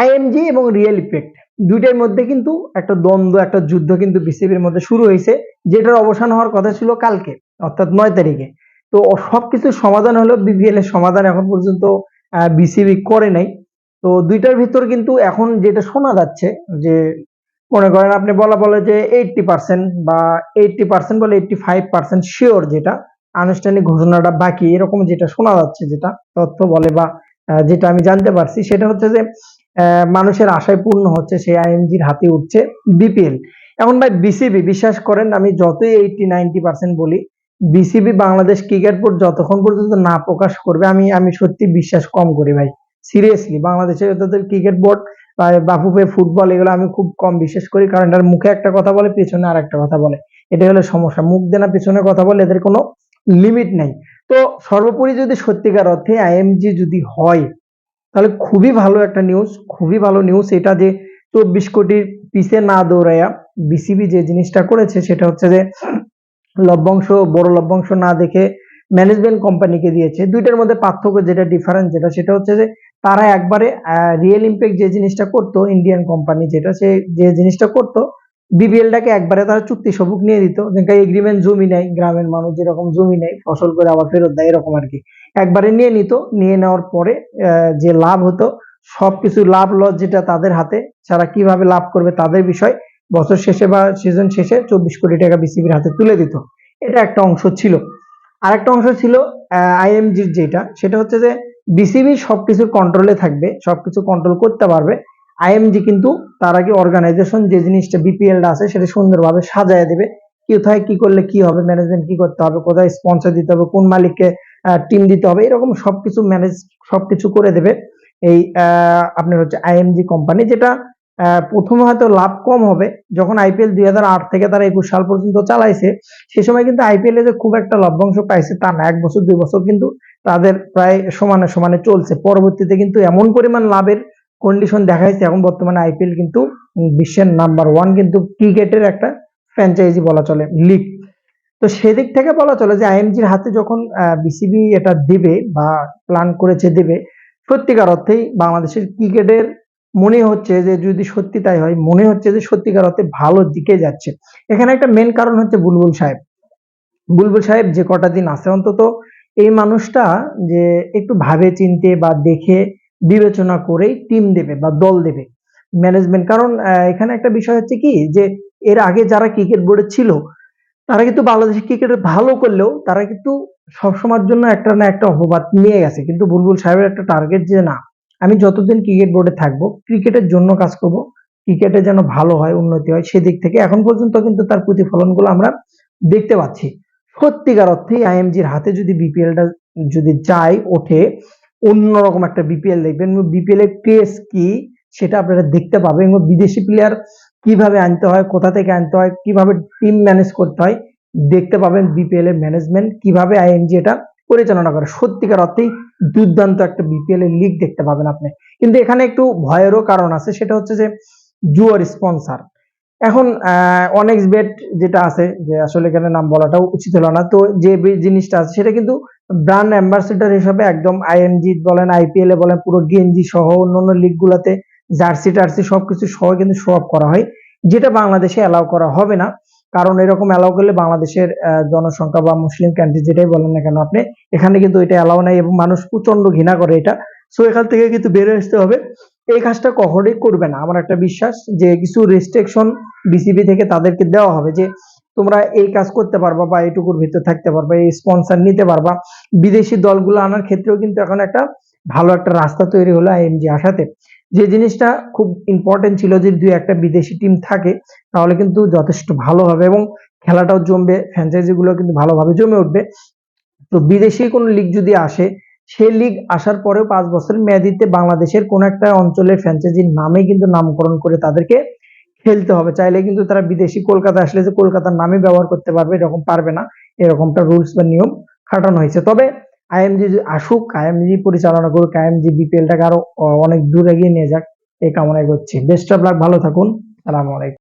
IMG এবং real effect দুইটার মধ্যে কিন্তু একটা দ্বন্দ্ব, একটা যুদ্ধ কিন্তু বিসিবির মধ্যে শুরু হয়েছে, যেটার অবসান হওয়ার কথা ছিল কালকে, অর্থাৎ নয় তারিখে। তো সবকিছুর সমাধান হলো বিপিএল এর সমাধান এখন পর্যন্ত বিসিবি করে নাই। তো দুইটার ভিতর কিন্তু এখন যেটা শোনা যাচ্ছে, যে মনে করেন আপনি বলা বলে যে এইটটি পার্সেন্ট বা এইটটি পার্সেন্ট বলে এইটটি ফাইভ পার্সেন্ট শিওর যেটা, আনুষ্ঠানিক ঘোষণাটা বাকি, এরকম যেটা শোনা যাচ্ছে, যেটা তথ্য বলে বা যেটা আমি জানতে পারছি, সেটা হচ্ছে যে মানুষের আশায় পূর্ণ হচ্ছে, সেই আইএমজির হাতে উঠছে বিপিএল। এখন ভাই বিসিবি, বিশ্বাস করেন, আমি যতই এইটটি নাইনটি পার্সেন্ট বলি, বিসিবি বাংলাদেশ ক্রিকেট বোর্ড যতক্ষণ পর্যন্ত না প্রকাশ করবে, আমি আমি সত্যি বিশ্বাস কম করি ভাই। সিরিয়াসলি বাংলাদেশের তাদের ক্রিকেট বোর্ড বাফুফে ফুটবল, এগুলো আমি খুব কম বিশ্বাস করি, কারণ এটার মুখে একটা কথা বলে, পেছনে আর একটা কথা বলে। এটা হলো সমস্যা, মুখ দেনা, পেছনে কথা বলে, এদের কোনো লিমিট নাই। তো সর্বোপরি যদি সত্যিকার অর্থে আইএমজি যদি হয় তাহলে খুবই ভালো একটা নিউজ খুবই ভালো নিউজ এটা যে চব্বিশ কোটির পিছে না দৌড়াইয়া বিসিবি যে জিনিসটা করেছে সেটা হচ্ছে যে লভ্যাংশ, বড় লভ্যাংশ না দেখে ম্যানেজমেন্ট কোম্পানিকে দিয়েছে। দুইটার মধ্যে পার্থক্য যেটা ডিফারেন্স যেটা, সেটা হচ্ছে যে তারা একবারে রিয়েল ইম্প্যাক্ট যে জিনিসটা করতো ইন্ডিয়ান কোম্পানি যেটা সে যে জিনিসটা করতো বিপিএলটাকে একবারে তারা চুক্তি সবুক নিয়ে দিত। এগ্রিমেন্ট জমি নেয় গ্রামের মানুষ যেরকম জমি নেয় ফসল করে আবার ফেরত দেয়, এরকম আর কি। একবারে নিয়ে নিত, নিয়ে নেওয়ার পরে যে লাভ হতো, সবকিছু লাভ লস যেটা তাদের হাতে যারা কীভাবে লাভ করবে তাদের বিষয় বছর শেষে বা সিজন শেষে চব্বিশ কোটি টাকা বিসিবির হাতে তুলে দিত। এটা একটা অংশ ছিল। আর একটা অংশ ছিল আইএমজির যেটা, সেটা হচ্ছে যে বিসিবি সবকিছুর কন্ট্রোলে থাকবে, সবকিছু কন্ট্রোল করতে পারবে। আইএমজি কিন্তু তার আগে অর্গানাইজেশন যে জিনিসটা বিপিএলটা আছে সেটা সুন্দরভাবে সাজায় দেবে। কোথায় কি করলে কি হবে ম্যানেজমেন্ট কি করতে হবে, কোথায় স্পন্সর দিতে হবে, কোন মালিককে টিম দিতে হবে, এরকম সবকিছু ম্যানেজ সবকিছু করে দেবে। এই আপনার হচ্ছে আইএমজি কোম্পানি যেটা প্রথমে হয়তো লাভ কম হবে। যখন আইপিএল দুই হাজার আট থেকে তারা একুশ সাল পর্যন্ত চালাইছে, সে সময় কিন্তু আইপিএল এ যে খুব একটা লভ্যাংশ পাইছে তা না। এক বছর, দুই বছর কিন্তু তাদের প্রায় সমানে সমানে চলছে। পরবর্তীতে কিন্তু এমন পরিমাণ লাভের কন্ডিশন দেখাইছে এখন বর্তমানে আইপিএল কিন্তু বিশ্বের নাম্বার ওয়ান কিন্তু ক্রিকেটের একটা ফ্র্যাঞ্চাইজি বলা চলে লিগ তো সেদিক থেকে বলা চলে যে আইএমজির হাতে যখন বিসিবি এটা দেবে বা প্ল্যান করেছে দেবে, সত্যিকার অর্থেই বাংলাদেশের ক্রিকেটের মনে হচ্ছে যে যদি সত্যি তাই হয়, মনে হচ্ছে যে সত্যিকার অর্থে ভালো দিকে যাচ্ছে। এখানে একটা মেন কারণ হচ্ছে বুলবুল সাহেব। বুলবুল সাহেব যে কটা দিন আছে অন্তত, এই মানুষটা যে একটু ভাবে চিনতে বা দেখে বিবেচনা করেই টিম দেবে বা দল দেবে ম্যানেজমেন্ট কারণ এখানে একটা বিষয় হচ্ছে কি যে, এর আগে যারা ক্রিকেট বোর্ডে ছিল, তারা কিন্তু বাংলাদেশের ক্রিকেটে ভালো করলেও তারা কিন্তু সবসময়ের জন্য একটা না একটা অপবাদ নিয়ে গেছে। কিন্তু বুলবুল সাহেবের একটা টার্গেট যে, না, আমি যতদিন ক্রিকেট বোর্ডে থাকব ক্রিকেটের জন্য কাজ করব ক্রিকেটে যেন ভালো হয়, উন্নতি হয়, সেদিক থেকে এখন পর্যন্ত কিন্তু তার প্রতিফলনগুলো আমরা দেখতে পাচ্ছি। সত্যিকার অর্থে আইএমজির হাতে যদি বিপিএলটা যদি যায়, ওঠে অন্যরকম একটা বিপিএল দেখবেন। বিপিএল এর ক্রেজ কি সেটা আপনারা দেখতে পাবেন এবং বিদেশি প্লেয়ার কীভাবে আনতে হয়, কোথা থেকে আনতে হয়, কীভাবে টিম ম্যানেজ করতে হয়, দেখতে পাবেন বিপিএল এর ম্যানেজমেন্ট কীভাবে আইএনজি এটা পরিচালনা করে। সত্যিকার অর্থেই দুর্দান্ত একটা বিপিএল এর লিগ দেখতে পাবেন আপনি। কিন্তু এখানে একটু ভয়েরও কারণ আছে, সেটা হচ্ছে যে জুয়ার স্পন্সার এখন অনেক বেট যেটা আছে, যে আসলে এখানে নাম বলাটাও উচিত হলো না, তো যে জিনিসটা আছে, সেটা কিন্তু ব্র্যান্ড অ্যাম্বাসেডর হিসাবে একদম আইএমজি বলেন আইপিএল এ বলেন, পুরো গেঞ্জি সহ অন্যান্য লিগ গুলাতে জার্সি টার্সি সবকিছু সহ কিন্তু শো অফ করা হয়, যেটা বাংলাদেশে অ্যালাউ করা হবে না। কারণ এরকম অ্যালাউ করলে বাংলাদেশের জনসংখ্যা বা মুসলিম কান্ট্রি যেটাই বলেন না কেন আপনি, এখানে কিন্তু এটা অ্যালাউ নাই এবং মানুষ প্রচণ্ড ঘৃণা করে এটা। সো এখান থেকে কিন্তু বেড়ে আসতে হবে। এই কাজটা কখনোই করবে না। আমার একটা বিশ্বাস যে কিছু রেস্ট্রিকশন বিসিবি থেকে তাদেরকে দেওয়া হবে যে তোমরা এই কাজ করতে পারবা বা এইটুকুর ভিতরে থাকতে পারবা, এই স্পন্সর নিতে পারবা। বিদেশি দলগুলো আনার ক্ষেত্রেও কিন্তু এখন একটা ভালো একটা রাস্তা তৈরি হলো আইএমজি আসাতে। যে জিনিসটা খুব ইম্পর্টেন্ট ছিল যে দুই একটা বিদেশি টিম থাকে, তাহলে কিন্তু যথেষ্ট ভালো হবে এবং খেলাটাও জমবে ফ্র্যাঞ্চাইজিগুলো কিন্তু ভালোভাবে জমে উঠবে। তো বিদেশি কোনো লিগ যদি আসে সেই লিগ আসার পরেও পাঁচ বছরের মেয়াদিতে বাংলাদেশের কোন একটা অঞ্চলের ফ্র্যাঞ্চাইজির নামে কিন্তু নামকরণ করে তাদেরকে খেলতে হবে। চাইলে কিন্তু তারা বিদেশি কলকাতা আসলে যে কলকাতার নামে ব্যবহার করতে পারবে, এরকম পারবে না। এরকমটা রুলস বা নিয়ম খাটানো হয়েছে। তবে আইএমজি আসুক আইএমজি পরিচালনা করুক আইএমজি বিপিএলটাকে আরও অনেক দূর এগিয়ে নিয়ে যাক, এই কামনাই করছি। বেস্ট অফ লাক ভালো থাকুন। সালাম আলাইকুম।